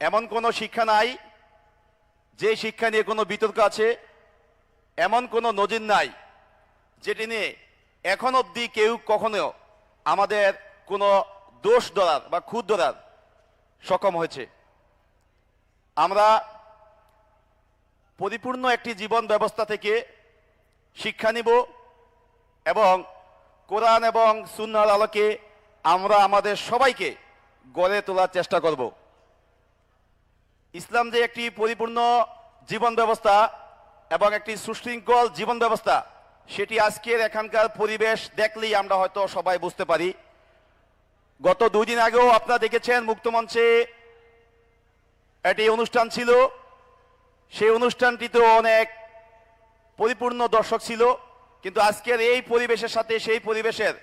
এমন কোনো শিক্ষা নাই, যে শিক্ষা নিয়ে কোনো বিতর্ক আছে, এমন কোনো নজির নাই, যেটি নিয়ে এখন অবধি কেউ কখনো আমাদের কোনো দোষ ধরার বা খুদ ধরার সক্ষম হয়েছে। আমরা পরিপূর্ণ একটি জীবন ব্যবস্থা থেকে শিক্ষা নিব এবং কোরআন এবং সুন্নার আলোকে আমরা আমাদের সবাইকে গড়ে তোলার চেষ্টা করব। ইসলাম যে একটি পরিপূর্ণ জীবন ব্যবস্থা এবং একটি সুশৃঙ্খল জীবন ব্যবস্থা, সেটি আজকের এখানকার পরিবেশ দেখলেই আমরা হয়তো সবাই বুঝতে পারি। গত দুই দিন আগেও আপনারা দেখেছেন মুক্তমঞ্চে একটি অনুষ্ঠান ছিল। সেই অনুষ্ঠানটিতেও অনেক পরিপূর্ণ দর্শক ছিল, কিন্তু আজকের এই পরিবেশের সাথে সেই পরিবেশের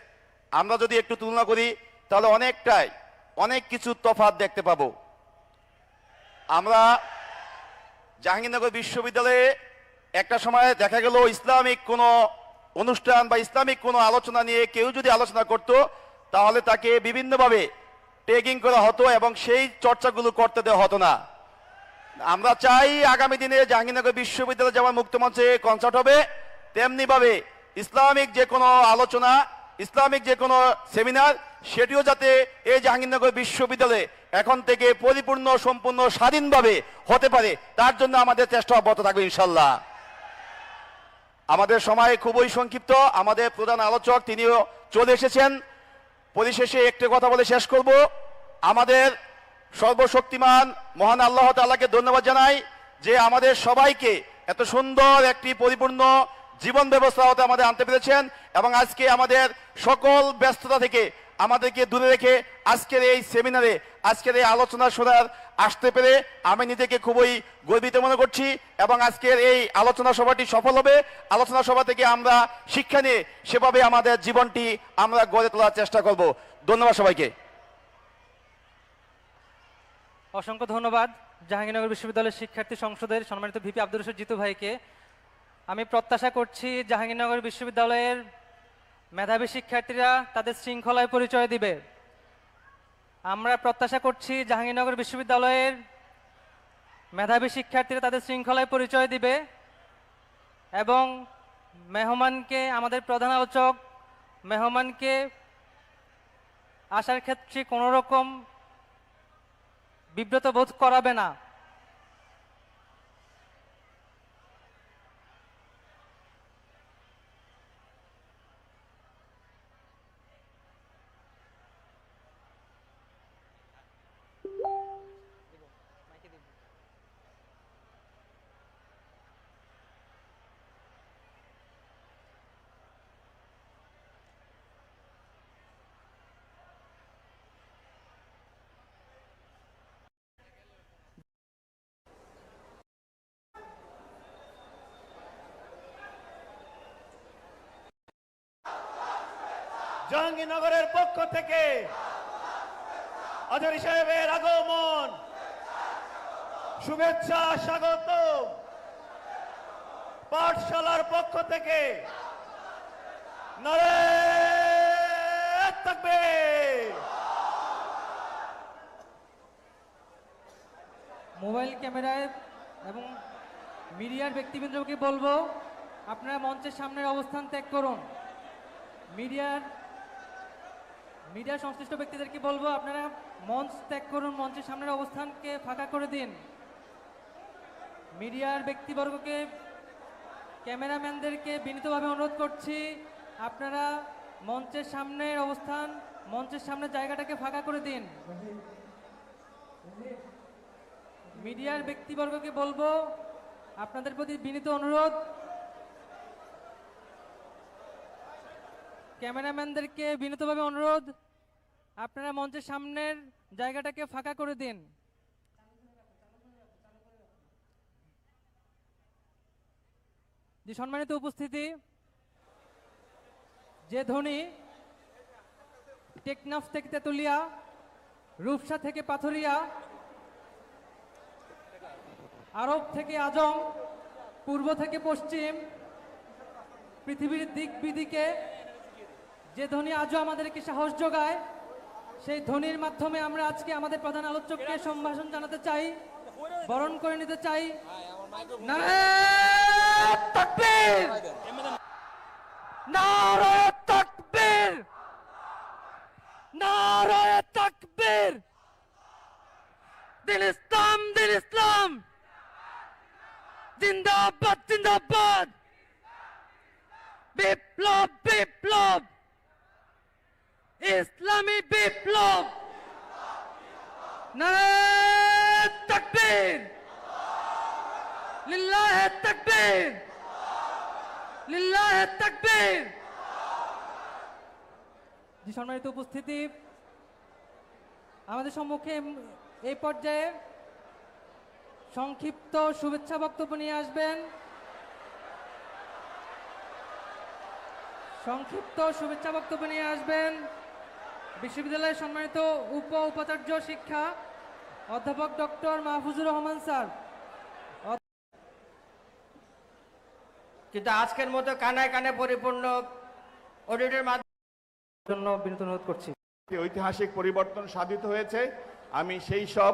আমরা যদি একটু তুলনা করি, তাহলে অনেকটাই অনেক কিছু তফাৎ দেখতে পাবো। আমরা জাহাঙ্গীরনগর বিশ্ববিদ্যালয়ে একটা সময় দেখা গেল ইসলামিক কোনো অনুষ্ঠান বা ইসলামিক কোনো আলোচনা নিয়ে কেউ যদি আলোচনা করত, তাহলে তাকে বিভিন্নভাবে ট্যাগিং করা হতো এবং সেই চর্চাগুলো করতে দেওয়া হতো না। আমরা চাই আগামী দিনে জাহাঙ্গীরনগর বিশ্ববিদ্যালয় যেমন মুক্তমঞ্চে কনসার্ট হবে। তেমনিভাবে ইসলামিক যে কোনো আলোচনা, ইসলামিক যে কোনো সেমিনার সেটিও যাতে এই জাহাঙ্গীরনগর বিশ্ববিদ্যালয়ে এখন থেকে পরিপূর্ণ, সম্পূর্ণ, স্বাধীনভাবে হতে পারে। তার জন্য আমাদের চেষ্টা অব্যাহত থাকবে, ইনশাল্লাহ। আমাদের সময় খুবই সংক্ষিপ্ত। আমাদের প্রধান আলোচক, তিনিও চলে এসেছেন। পরিশেষে একটি কথা বলে শেষ করব। আমাদের সর্বশক্তিমান, মহান আল্লাহ তাআলাকে ধন্যবাদ জানাই যে আমাদের সবাইকে এত সুন্দর একটি পরিপূর্ণ জীবন ব্যবস্থা হতে আমাদের আনতে পেরেছেন এবং আজকে আমাদের সকল ব্যস্ততা থেকে আমাদেরকে দূরে রেখে আজকের এই সেমিনারে, আজকের এই আলোচনা শোনার আসতে পেরে আমি নিজেকে খুবই গর্বিত মনে করছি এবং আজকের এই আলোচনা সভাটি সফল হবে। আলোচনা সভা থেকে আমরা শিক্ষা নিয়ে সেভাবে আমাদের জীবনটি আমরা গড়ে তোলার চেষ্টা করব। ধন্যবাদ সবাইকে। অসংখ্য ধন্যবাদ জাহাঙ্গীরনগর বিশ্ববিদ্যালয়ের শিক্ষার্থী সংসদের সম্মানিত ভিপি আব্দুর রশিদ জিতু ভাইকে। আমি প্রত্যাশা করছি জাহাঙ্গীরনগর বিশ্ববিদ্যালয়ের মেধাবী শিক্ষার্থীরা তাদের শৃঙ্খলায় পরিচয় দিবে। আমরা প্রত্যাশা করছি জাহাঙ্গীরনগর বিশ্ববিদ্যালয়ের মেধাবী শিক্ষার্থীরা তাদের শৃঙ্খলায় পরিচয় দিবে এবং মেহমানকে, আমাদের প্রধান আলোচক মেহমানকে আসার ক্ষেত্রে কোনো রকম বিব্রত বোধ করাবে না। জাহাঙ্গীরনগরের পক্ষ থেকে আজরি সাহেবের আগমন। শুভেচ্ছা স্বাগত পাঠশালার পক্ষ থেকে থাকবে। মোবাইল ক্যামেরায় এবং মিডিয়ার ব্যক্তিবৃন্দকে বলব, আপনারা মঞ্চের সামনের অবস্থান ত্যাগ করুন। মিডিয়ার মিডিয়া সংশ্লিষ্ট ব্যক্তিদেরকে বলব? আপনারা মঞ্চ ত্যাগ করুন, মঞ্চের সামনের অবস্থানকে ফাঁকা করে দিন। মিডিয়ার ব্যক্তিবর্গকে, ক্যামেরাম্যানদেরকে বিনীতভাবে অনুরোধ করছি, আপনারা মঞ্চের সামনের অবস্থান, মঞ্চের সামনের জায়গাটাকে ফাঁকা করে দিন। মিডিয়ার ব্যক্তিবর্গকে বলব, আপনাদের প্রতি বিনীত অনুরোধ, ক্যামেরাম্যানদেরকে বিনীতভাবে অনুরোধ আপনারা মঞ্চের সামনের জায়গাটাকে ফাঁকা করে দিন। যে সম্মানিত উপস্থিতি, যে ধ্বনি টেকনাফ থেকে তেতুলিয়া, রূপসা থেকে পাথরিয়া, আরব থেকে আজম, পূর্ব থেকে পশ্চিম, পৃথিবীর দিক বিদিকে যে ধ্বনি আজও আমাদেরকে সাহস যোগায় সেই ধ্বনির মাধ্যমে আমরা আজকে আমাদের প্রধান আলোচককে সম্ভাষণ জানাতে চাই, বরণ করে নিতে চাই। ইসলাম ইসলাম! জিন্দাবাদ জিন্দাবাদ! বিপ্লব বিপ্লব! ইসলামী বিপ্লব। জি, সম্মানিত উপস্থিতি, আমাদের সম্মুখে এই পর্যায়ে সংক্ষিপ্ত শুভেচ্ছা বক্তব্য নিয়ে আসবেন। সংক্ষিপ্ত শুভেচ্ছা বক্তব্য নিয়ে আসবেন। বিশ্ববিদ্যালয়ের সম্মানিত উপ উপাচার্য শিক্ষা অধ্যাপক ডক্টর মাহফুজুর রহমান স্যার। কিন্তু আজকের মতো কানায় কানে পরিপূর্ণ অডিটের মাধ্যমে জন্য বিনীত অনুরোধ করছি। ঐতিহাসিক পরিবর্তন সাধিত হয়েছে। আমি সেই সব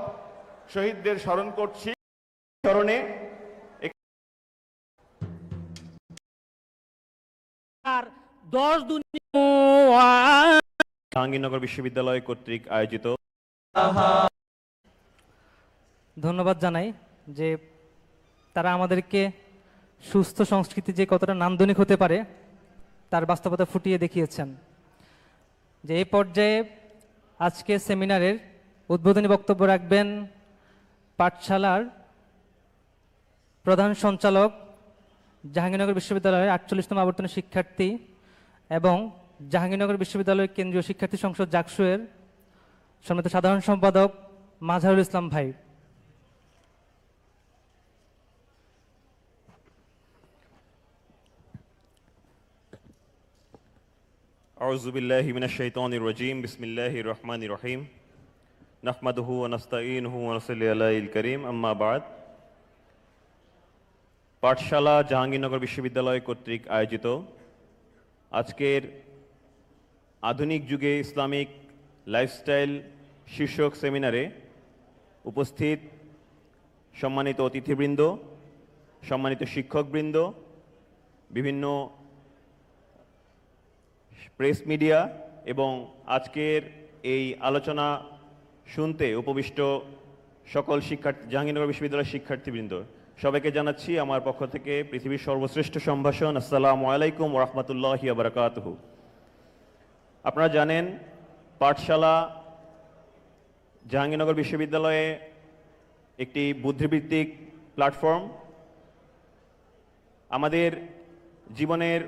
শহীদদের স্মরণ করছি। স্মরণে জাহাঙ্গীরনগর বিশ্ববিদ্যালয় কর্তৃক আয়োজিত। ধন্যবাদ জানাই যে তারা আমাদেরকে সুস্থ সংস্কৃতি যে কতটা নান্দনিক হতে পারে, তার বাস্তবতা ফুটিয়ে দেখিয়েছেন। যে এই পর্যায়ে আজকে সেমিনারের উদ্বোধনী বক্তব্য রাখবেন পাঠশালার প্রধান সঞ্চালক, জাহাঙ্গীরনগর বিশ্ববিদ্যালয়ের আটচল্লিশতম আবর্তনের শিক্ষার্থী এবং জাহাঙ্গীরনগর বিশ্ববিদ্যালয়ের কেন্দ্রীয় শিক্ষার্থী সংসদ জাকসুয়ের সম্মানিত সাধারণ সম্পাদক মাঝারুল ইসলাম ভাই أعوذ بالله من الشيطان الرجيم بسم الله الرحمن الرحيم نحمده ونستعينه ونصلي على الكريم أما بعد পাঠশালা জাহাঙ্গীরনগর বিশ্ববিদ্যালয় কর্তৃক আয়োজিত আজকের আধুনিক যুগে ইসলামিক লাইফস্টাইল শীর্ষক সেমিনারে উপস্থিত সম্মানিত অতিথিবৃন্দ, সম্মানিত শিক্ষকবৃন্দ, বিভিন্ন প্রেস মিডিয়া এবং আজকের এই আলোচনা শুনতে উপবিষ্ট সকল শিক্ষার্থী, জাহাঙ্গীরনগর বিশ্ববিদ্যালয়ের শিক্ষার্থীবৃন্দ, সবাইকে জানাচ্ছি আমার পক্ষ থেকে পৃথিবীর সর্বশ্রেষ্ঠ সম্ভাষণ। আসসালামু আলাইকুম ওরহমতুল্লাহি আবরকাতহ আপনারা জানেন পাঠশালা জাহাঙ্গীরনগর বিশ্ববিদ্যালয়ে একটি বুদ্ধিবৃত্তিক প্ল্যাটফর্ম। আমাদের জীবনের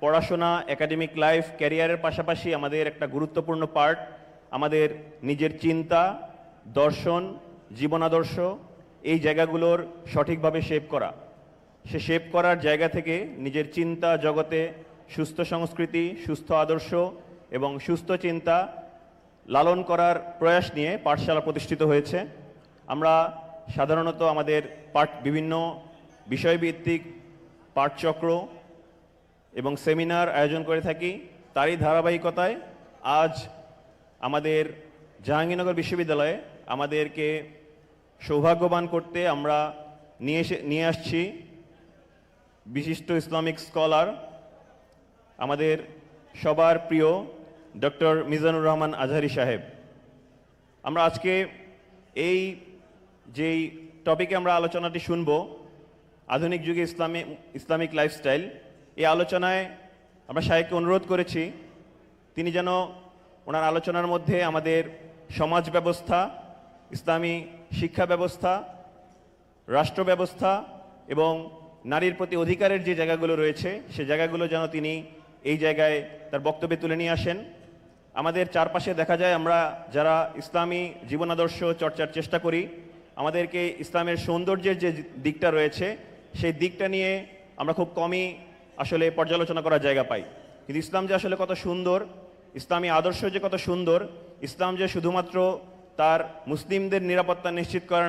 পড়াশোনা একাডেমিক লাইফ ক্যারিয়ারের পাশাপাশি আমাদের একটা গুরুত্বপূর্ণ পার্ট আমাদের নিজের চিন্তা, দর্শন, জীবনাদর্শ, এই জায়গাগুলোর সঠিকভাবে শেপ করা। সে শেপ করার জায়গা থেকে নিজের চিন্তা জগতে সুস্থ সংস্কৃতি, সুস্থ আদর্শ এবং সুস্থ চিন্তা লালন করার প্রয়াস নিয়ে পাঠশালা প্রতিষ্ঠিত হয়েছে। আমরা সাধারণত আমাদের পাঠ, বিভিন্ন বিষয়ভিত্তিক পাঠচক্র এবং সেমিনার আয়োজন করে থাকি। তারই ধারাবাহিকতায় আজ আমাদের জাহাঙ্গীরনগর বিশ্ববিদ্যালয়ে আমাদেরকে সৌভাগ্যবান করতে আমরা নিয়ে এসে, নিয়ে আসছি বিশিষ্ট ইসলামিক স্কলার। আমাদের সবার প্রিয় ডক্টর মিজানুর রহমান আজহারি সাহেব, আমরা আজকে এই যেই টপিকে আমরা আলোচনাটি শুনব, আধুনিক যুগে ইসলামী, ইসলামিক লাইফস্টাইল এই আলোচনায় আমরা সাহেবকে অনুরোধ করেছি, তিনি যেন ওনার আলোচনার মধ্যে আমাদের সমাজ ব্যবস্থা, ইসলামী শিক্ষা ব্যবস্থা, রাষ্ট্র ব্যবস্থা এবং নারীর প্রতি অধিকারের যে জায়গাগুলো রয়েছে, সে জায়গাগুলো যেন তিনি এই জায়গায় তার বক্তব্যে তুলে নিয়ে আসেন। আমাদের চারপাশে দেখা যায় আমরা যারা ইসলামী জীবনাদর্শ চর্চার চেষ্টা করি, আমাদেরকে ইসলামের সৌন্দর্যের যে দিকটা রয়েছে, সেই দিকটা নিয়ে আমরা খুব কমই আসলে পর্যালোচনা করার জায়গা পাই। কিন্তু ইসলাম যে আসলে কত সুন্দর, ইসলামী আদর্শ যে কত সুন্দর, ইসলাম যে শুধুমাত্র তার মুসলিমদের নিরাপত্তা নিশ্চিত করে না